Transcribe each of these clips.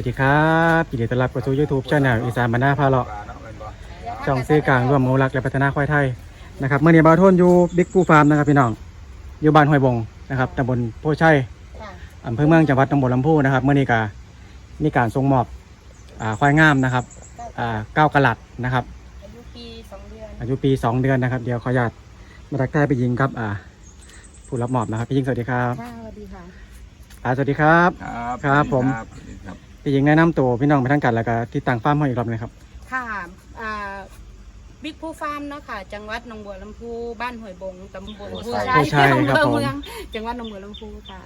วัสดีครับยินดีต้อนรับเข้าสู่ YouTube ช่องอีสานบรรณาพาเลาะช่องซื้อกลางร่วมมูลรักและพัฒนาควายไทยนะครับเมื่อนี้บาวโทนอยู่บิ๊กฟูฟาร์มนะครับพี่น้องอยู่บ้านห้วยบงนะครับตำบลโพชัยค่ะอำเภอเมืองจังหวัดหนองบัวลำพูนะครับเมื่อนี้ก็มีการส่งมอบอ่าควายงามนะครับอ่าเก้ากะลัดนะครับ อายุปีสองเดือนอายุปี2เดือนนะครับ เดี๋ยวขออนุญาตมาทักทายไปยิงครับอ่าผู้รับมอบนะครับพี่ยิงสวัสดีครับ ค่ะสวัสดีค่ะ อ่าสวัสดีครับ ครับ ครับผม สวัสดีครับ พี่ยิงแนะนำตัวพี่น้องไปทั้งกันแล้วก็ที่ต่างฟาร์มให้อีกรอบหนึงครับ ค่ะอ่าบิ๊กพูฟาร์มเนาะค่ะ จังหวัดหนองบัวลำพู บ้านห้วยบงตำบลโอ้ผู้ใช่ชัยผู้ชัยครับอำเภอผมเมืองจังหวัดหนองบัวลำพูค่ะ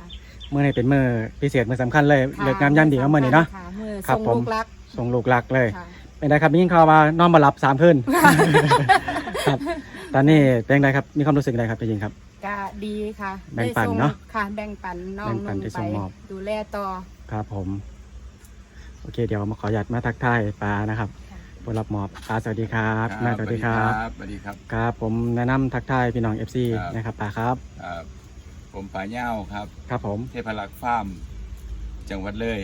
เมื่อนี้เป็นมือพิเศษมือสำคัญเลยค่ะเลิกงามยามดีก็มื่อนี้เนาะ ค่มือครัทบรงผม ลูกรักส่งลูกหลักเลย ค่ะ เป็นไงครับยิ่งข่าวว่านอนมาหลับสามคืน ครับ ตอนนี้เป็นไงครับ มีความรู้สึกไงครับพี่ยิงครับ ก็ดีค่ะแบ่งปันได้ส่เนาะค่ะแบ่งปันน้องแบ่งปันนุ่งได้ไปส่งมอบดูแลต่อครับผม โอเคเดี๋ยวมาขออนุญาตมาทักทายปลานะครับค่ะผู้รับมอบปลาสวัสดีครับแม่สวัสดีครับสวัสดีครับครับ ผมแนะนำทักทายพี่น้องเอฟซีครับนะครับปลาครับครับผมป่าเง่าครับ ครับผมเทพรักษ์ฟาร์มจังหวัดเลย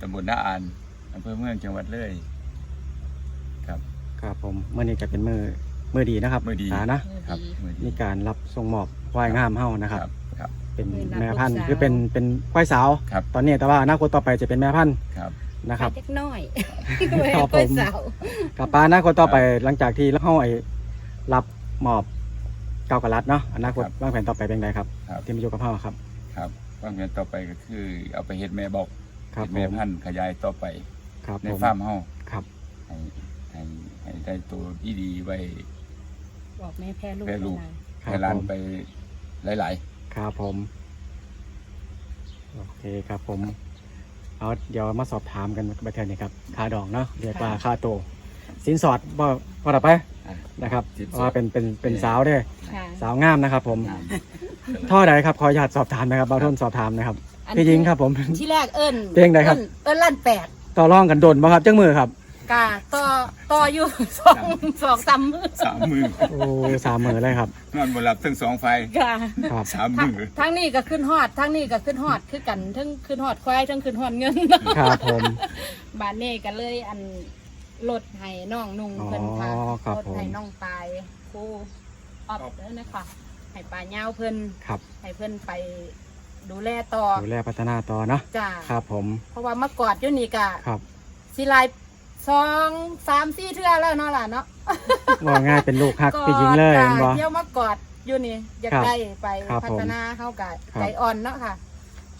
ตำบลนาอานอำเภอเมืองจังหวัดเลยครับครับผมเมื่อนี้ก็เป็นมือมือดีนะครับมื้อดีปลานะ ครับมื้อมีนี้การรับส่งมอบควายงามเฮ้านะครับครับ เป็นมือรับแม่พันธุ์ลูกสาวคือเป็นเป็นควายสาวครับ ตอนนี้แต่ว่าอนาคตต่อไปจะเป็นแม่พันธุ์ครับนะครับไปเล็กน้อยครับผมไปสาวกับปลาอนาคตต่อไปหลังจากที่เฮาไอ้รับมอบเก้ากะลัดเนาะอนาคตครับวางแผนต่อไปเป็นไงครับ ครับ ที่มาอยู่กับเฮาครับ ครับวางแผนต่อไปก็คือ เอาไปเฮ็ดแม่บอกครับเฮ็ดผแม่มพันธุ์ขยายต่อไป ครับในผมฟาร์มเฮาครับ ให้ให้ให้ได้ตัวที่ดีไว้ บอกแม่แพ้ลูกแพ้ลูกไม่ได้ครัให้บร้านผมไปหลาย ครับผม โอเคครับผม เอาเดี๋ยวมาสอบถามกันบัดเทิงนี้ครับค่าดองเนาะเรียกว่าค่าโตวสินสอดบ่บ่ได้ไปๆอะนะครับสินสอดเพราะว่าเป็นเป็นเป็นสาวเด้อค่ะสาวงามนะครับ ผมงามท่อใดครับขออนุญาตสอบถามนะครับบางท่นสอบถามนะครับอันพี่ยิงครับผม ที่แรกเอิญเพลงใดครับ เอิญลั่นแปดต่อรองกันโดนบ่ครับจังมือครับ กาต่อต่ออยู่ สองสองสามมือสามมือโอ้สามมือเลยครับนอนบนหลับทั้งสองไฟกาครับสามทั้งมือทั้งนี้ก็ขึ้นฮอดทั้งนี้ก็ขึ้นฮอดคือกันทั้งขึ้นฮอดควายทั้งขึ้นฮอดเงินครับผมบ้านนี้ก็เลยอันลดให้น้องนุ่งเพิ่นค่ะอ๋อครับลดผมให้น้องปลายครูออบเด้อนะคะให้ปลาเงาวเพิ่นครับให้เพิ่นไปดูแลต่อดูแลพัฒนาต่อเนาะจ้าครับผม เพราะว่าเมื่อกอดอยู่นี่ก็ครับสิหลาย สองสามสี่เทื่อแล้วเนาะล่ะเนาะว่าง่ายเป็นลูกฮักกอพี่หญิงเลยจ้ะเห็นบ่เที่ยวมากอดอยู่นี่อยากครับได้ไปครับพัฒนาเข้ากับครับ ใจอ่อนเนาะค่ะ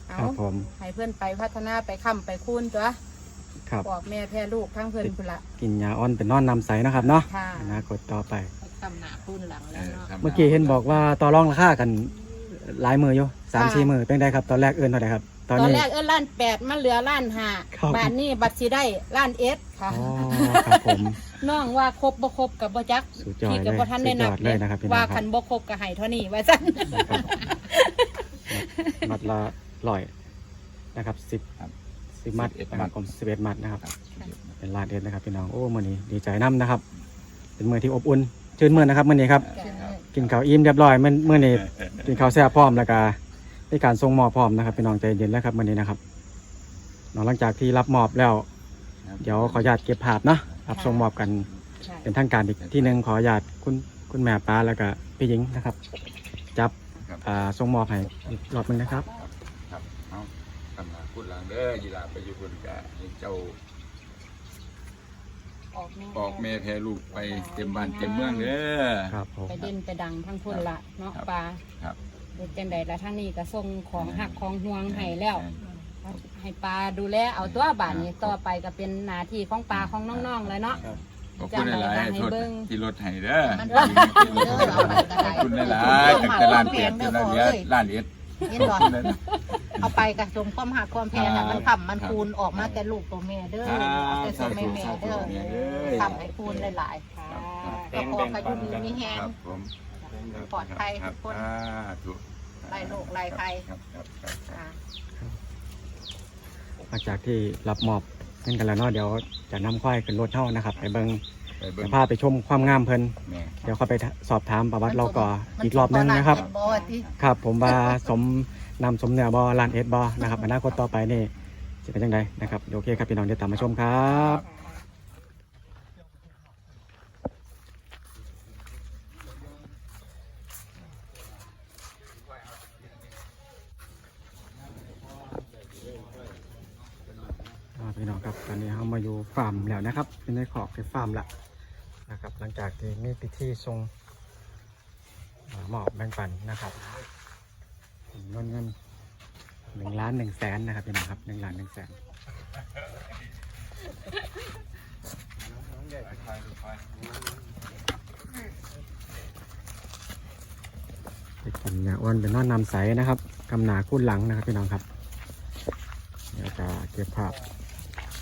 เอาครับผมให้เพื่อนไปพัฒนาไปค้ำไปคูนตัวครับ บอกแม่แพ้ลูกทั้งเพื่อนพุ่นละ กินยาอ่อนเป็นนอนนำใสนะครับเนาะค่ะ อนาคตต่อไปคำหนาคูนหลังแล้วเนาะครับเมื่อกี้เห็นบอกว่าต่อรองราคากันหลายมืออยู่สามค่ะสี่มือเป็นไงครับตอนแรกเอื้อนเท่าไหร่ครับ ตตออนนนี้ แรกเออล้านแปดมันเหลือล้านห้าครับ บาทนี้บัตรสีได้ล้านเอสค่ะ อ๋อครับผม น้องว่าครบบ่ครบกับบ่จักสุดยอดพี่เลกับยบ่ทันสุได้ดยนัอบดเลยนะครับพี่น้ว่าองคคัรับนบ่ครบกับไห้เท่านี้ว่าจันมัดละร้อยนะครับสิบครับสิบมัด11 นะครับผมสิบเอ็ดมัดนะครับครับเป็นลาดเอ็ดนะครับพี่น้องโอ้มือนี้ดีใจน้ำนะครับ เป็นมือที่อบอุ่นชื่นมือนะครับมือนี้ครับ กินข้าวอิ่มเรียบร้อยมื่อมื่อนี้กินข้าวแซ่บพร้อมแล้วก็ มีการส่งมอบพร้อมนะครับพี่น้องใจเย็นแล้วครับมื่อนี้นะครับเนาะหลังจากที่รับมอบแล้ว เดี๋ยวขออนุญาตเก็บภาพเนาะรับส่งมอบกันเป็นทางการอีกที่หนึ่งขออนุญาตคุณคุณแม่ป้าแล้วก็พี่หญิงนะครับ จับครับอ่าส่งมอบให้อีกรอบหนึงนะครับ ครับเอาตำหนักพูดหลังเด้อยีราไปอยู่บนกะให้เจ้าออกแม่แพ้ลูกไปเต็มบ้านเต็มเมืองเด้อ ครับผม ไปเด่นไปดังทั้งพุ่นละเนาะครับ ปลาครับ เด็กจังใดละทั้งนี้ก็ส่งของหักของห่วงให้แล้ว ให้ปลาดูแลเอาตัวบานนี้ต่อไปก็เป็นหน้าที่ของปลาของน้องๆเลยเนาะ ขอบคุณหลายจำได้ๆให้โทษเบิ่งที่รถให้เด้อมันขอบคุณหลายๆตั้งแต่ร้านเปียกจนร้านเนี้ยร้านเอ็ดเห็นบ่เอาไปกระชมความหักความแพงอะมันทำมันคูณออกมาแต่ลูกตัวแม่เด้อเอาแต่ตัวแม่แม่เด้อทำให้คูณหลายค่ะๆก็พอก็อยู่ดีมีแฮง ครับผมปลอดภัยครับทุกคนอ่าถูกไล่โรคไล่ภัย ครับครับครับครับอ่าหลังจากที่รับมอบเงินกันแล้วเนาะเดี๋ยวจะนำควายขึ้นรถเท่านะครับไปเบิ้งไปเบิ่จะงพาไปชมความงามเพิ่นแม่เดี๋ยวค่อยไปสอบถามประวัติเราก่ออีกรอบหนึงนะครับมับ่ที่ครับผมว่าสมนำสมเนื้อบอลานเอ็ดบอนะครับอนาคตต่อไปนี่จะเป็นยังไงนะครับโอเคครับพี่น้องเดี๋ยวตามมาชมครับอ่าพี่น้ องครับ ตอนนี้เรามาอยู่ฟาร์มแล้วนะครับเป็นในขอบเป็นฟาร์มละนะครับ หลังจากที่มีพิธีทรงอ่ามอบแบ่งปันนะครับเงินเงินหนึ่งล้านหนึ่งแสนนะครับพี่น้องครับหนึ่งล้านหนึ่งแสนไปกินยาอ้วนเป็นนอนนำใสนะครับกำหนาคุ้นหลังนะครับพี่น้องครับ เดี๋ยวจะเก็บภาพ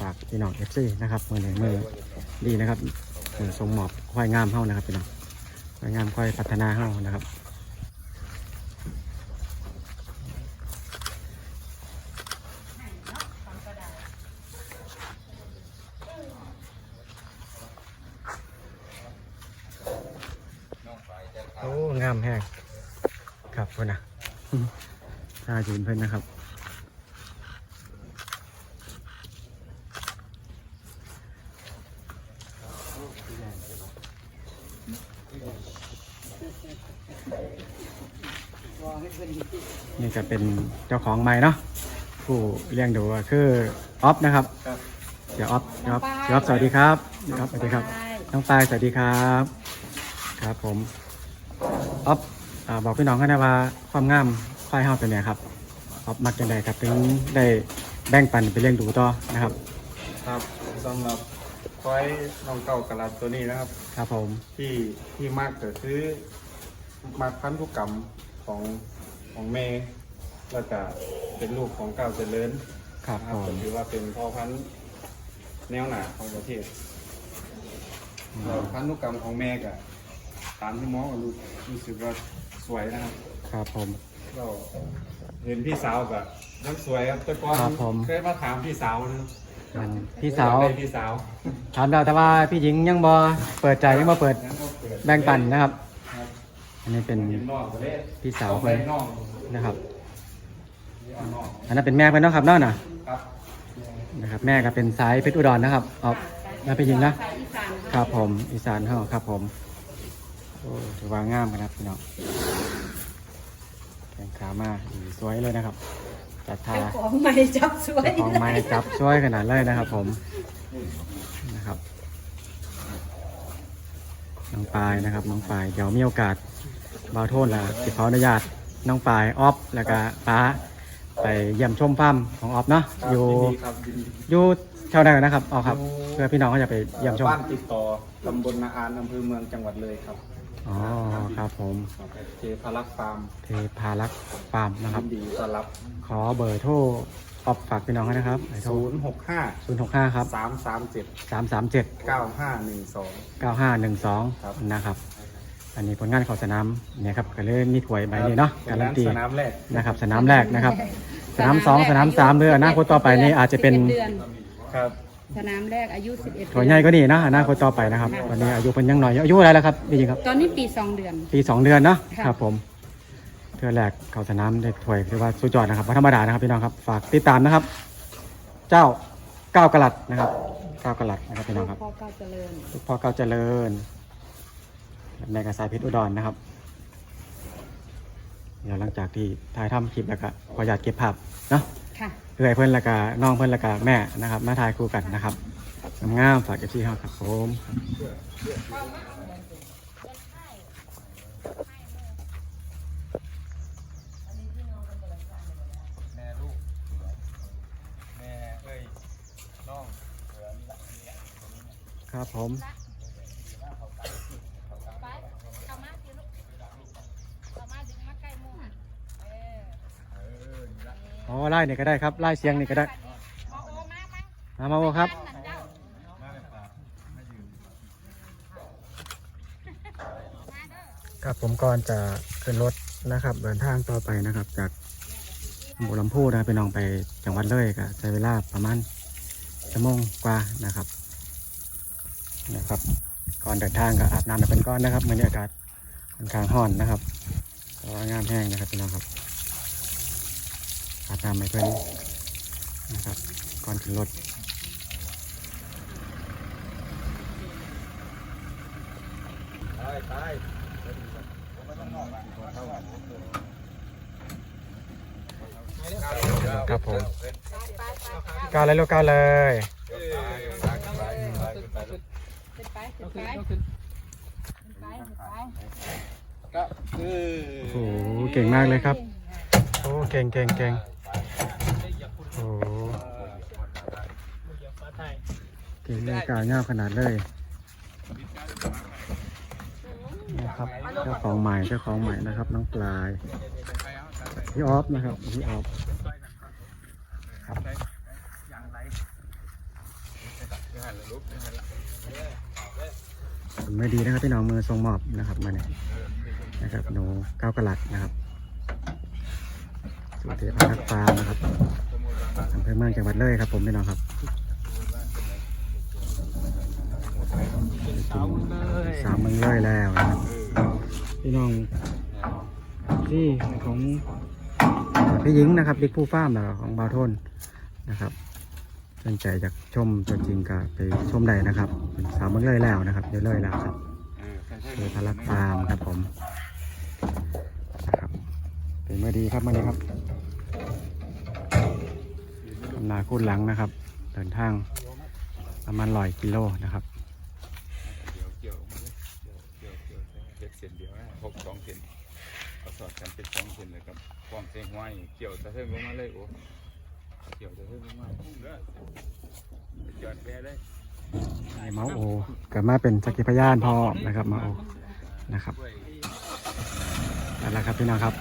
ฝากพี่น้องเอฟซีนะครับมือหนึ่งมือดีนะครับมือทรงหมอบควายงามเฮ้านะครับพี่น้องควายงามควายพัฒนาเฮ้านะครับโอ้งามแห้งครับเพื่อนนะท่ายืนเพื่อนนะครับ นี่ก็เป็นเจ้าของไม้เนาะผู้เลี้ยงดูก็คือออฟนะครับเดี๋ยวออฟเดี๋ยวออฟเดี๋ยวออฟสวัสดีครับเดี๋ยวออฟสวัสดีครับน้องปายสวัสดีครับ ครับผมออฟอ่าบอกพี่น้องกันนะว่าความงามควายเฮาเป็นไงครับออฟมักจังไดครับถึงได้แบ่งปันไปเลี้ยงดูต่อนะครับ ครับสำหรับควายน้องเก่ากระลัดตัวนี้นะครับ ครับผมที่ที่มากก็คือมาพันธุกรรม ของของแม่แล้วก็เป็นลูกของเก้าวเจริญครับนะคผรับมก็ถือว่าเป็นพ่อพันธุ์แนวหนาของประเทศแล้วพันธุกรรมของแม่ก็ตามที่หมอก็รู้รู้สึกว่าสวยนะครับ ครับผมเราเห็นพี่สาวก็ยังสวยครับแต่ก่อนครับผม เคยมาถามพี่สาวนะครับมันพี่สาว อยกได้พี่สาวถามเราแต่ว่าพี่หญิงยังบอเปิดใจยังบอเปิดงั้นก็เปิดแบ่งปันนะครับครับ อันนี้เป็นเห็นนอกประเทศพี่สาวไปเพิ่นนอกนะครับนี่เอานอกอันนั้นเป็นแม่เพิ่นเนาะครับเนาะน่ะครับนะครับ แม่ก็เป็นสายเพชรอุดรนะครับเอาแล้วไปยิงนะสายอีสานครับผมอีสานเฮาครับผมโอ้ถือว่างามครับพี่น้องแข่งขามาดีสวยเลยนะครับจัดทาเจ้าของไม่จับสวยเจ้าของไม้จับสวยขนาดเลยนะครับ ผมนะครับน้องปายนะครับน้องปายเดี๋ยวมีโอกาส บาวโทษละติดขออนุญาตน้องปายออฟแล้วก็ป้าไปเยี่ยมชมฟาร์มของออฟเนาะครับอยู่ยินดีครับยินดีอยู่แถวไหนนะครับออฟครับเพื่อพี่น้องเขาจะไปเยี่ยมชมบ้านติดต่อตำบลนาอานอำเภอเมืองจังหวัดเลยครับอ๋อครับผมครับเทพารักษ์ฟาร์มเทพารักษ์ฟาร์มนะครับ ยินดีต้อนรับ ขอเบอร์โทรออฟฝากพี่น้องให้นะครับโทรศูนย์หกห้าศูนย์หกห้าครับสามสามเจ็ดสามสามเจ็ดเก้าห้าหนึ่งสองเก้าห้าหนึ่งสองครับ นะครับ อันนี้ผลงานของสนามเนี่ยครับก็เลยมีถ้วยใบนี้เนาะการันตีสนามแรกนะครับสนามแรกนะครับ สนามสองสนามสามหรืออนาคตต่อไปนี่อาจจะเป็น11ดือนครับสนามแรกอายุ 11ถ้วยใหญ่ก็นี่นะอนาคตต่อไปนะครับวันนี้อายุเป็นยังหน่อยอายุอะไรแล้วครับพี่หญิงครับ ตอนนี้ปี 2 เดือน ปีสองเดือนเนาะค่ะครับผมเทือแรกเข้าสนามได้ถ้วยคือว่าสุดยอดนะครับว่าธรรมดานะครับพี่น้องครับฝากติดตามนะครับ เจ้าก้าวกระลัดนะครับก้าวกระลัดนะครับพี่น้องครับพ่อก้าวเจริญลูกพ่อก้าวเจริญ แม่กระสายเพชรอุดรนะครับ เดี๋ยวหลังจากที่ถ่ายทำคลิปแล้วก็ขออยากเก็บภาพเนาะค่ะเพื่อให้เพื่อนและกาน้องเพื่อนและกาแม่นะครับ มาถ่ายคู่กันนะครับงามๆฝากเอฟซีเฮาครับผมแม่ลูกแม่เอ้ยน้องครับผม ไล่เนี่ยก็ได้ครับไล่เสียงนี่ก็ได้มามาโอครับครับผมก่อนจะขึ้นรถนะครับเดินทางต่อไปนะครับ จากบุรีรัมพูนะไปน้องไปจังหวัดเลยก็ใช้เวลาประมาณชั่วโมงกว่านะครับนะครับ ก่อนเดินทางก็อาบน้ำเป็นก้อนนะครับบรรยากาศค่อนข้างร้อนนะครับเพราะว่างามแห้งนะครับพี่น้องครับ อาบน้ำไม่เพื่อนนะครับ ก่อนขึ้นรถครับผมก้าวเลยลูกก้าวเลยขึ้นไปขึ้นไปขึ้นไปขึ้นไปก็เออโอ้โหเก่งมากเลยครับ โอ้เก่งเก่งเก่งโอ้โห เก่งเลยกาวเงาขนาดเลยนะครับเจ้าของใหม่เจ้าของใหม่นะครับน้องปลายพี่ออฟนะครับพี่ออฟครับไม่ดีนะครับพี่น้องมือทรงมอบนะครับมาเนี่ยนะครับหนูเก้ากะลัดนะครับสุเทพพักฟาร์มนะครับอำเภอเมืองจังหวัดเลยครับ ผมพี่น้องครับ สามมืองเลยแล้วนะครับพี่น้องที่ของพี่หญิงนะครับบิ๊กผู้ฟ้ามแล้วของบาโทนนะครับสนใจจากชมตัวจริงก็ไปชมได้นะครับสามมืองเลยแล้วนะครับเดี๋ยวเลยแล้วครับเทพรักฟาร์มครับผมนะครับเป็นเมื่อดีครับเมื่อนี้ครับทำนาคูดหลังนะครับเดินทางประมาณร้อยกิโลนะครับ เกี่ยวเกี่ยวเกี่ยวเกี่ยวเกี่ยวเส้นเดียวนะหกสองเส้นเอาสอด กันเป็นสองเส้นเลยครับความเส้นห้อยเกี่ยวตะเทิงลงมาเลยโอ้เกี่ยวตะเทิงลงมาเด้อจอดแปรได้ไอเมาโอเกิดมาเป็นสักขีพยานพ่อนะครับเมาโอนะครับนั่นแหละครับพี่น้องครับ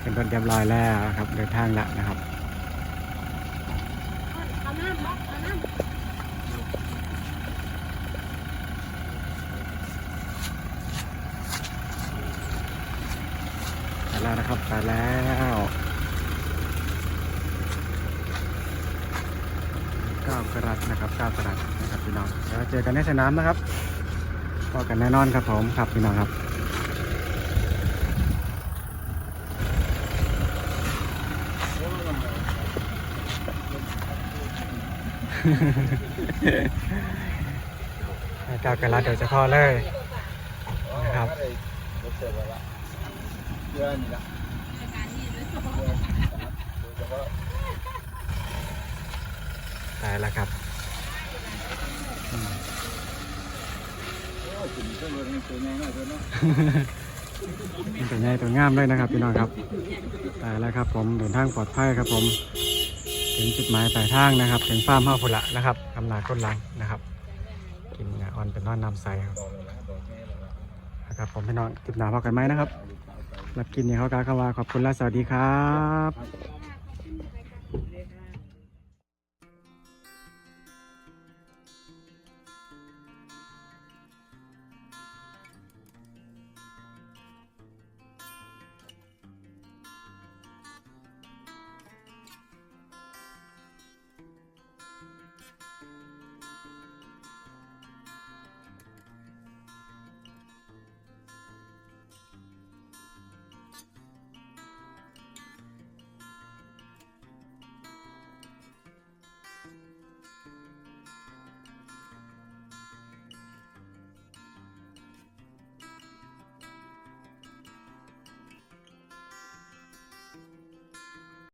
เป็นคนเรียบร้อยแล้วครับเดินทางละนะครับ เอาน้ำบอกเอาน้ำ ไปแล้ว นะครับไปแล้วเก้ากรัตนะครับเก้ากรัตนะครับพี่น้องเดี๋ยวเจอกันในสนามนะครับพอกันแน่นอนครับผมครับพี่น้องครับเก้ากรัตโดยเฉพาะเลยนะครับ เดือนนี่ละตายแล้วครับโอ้ถึงเครื่องรถนี่ตัวใหญ่หน่อยเถอะเนาะเป็นตัวใหญ่ตัวงามเลยนะครับพี่น้องครับตายแล้วครับ ผมเดินทางปลอดภัยครับ ผม ถึงจุดหมายปลายทางนะครับ ถึงฟาร์มห้าพุละนะครับกำลาก้นหลังนะครับ กินยาอ่อนเป็นนอนน้ำใสครับนะครับผมพี่น้องติดหนาพอกันไหมนะครับ รับกินเนี่ยเขากาคาวาขอบคุณและสวัสดีครับ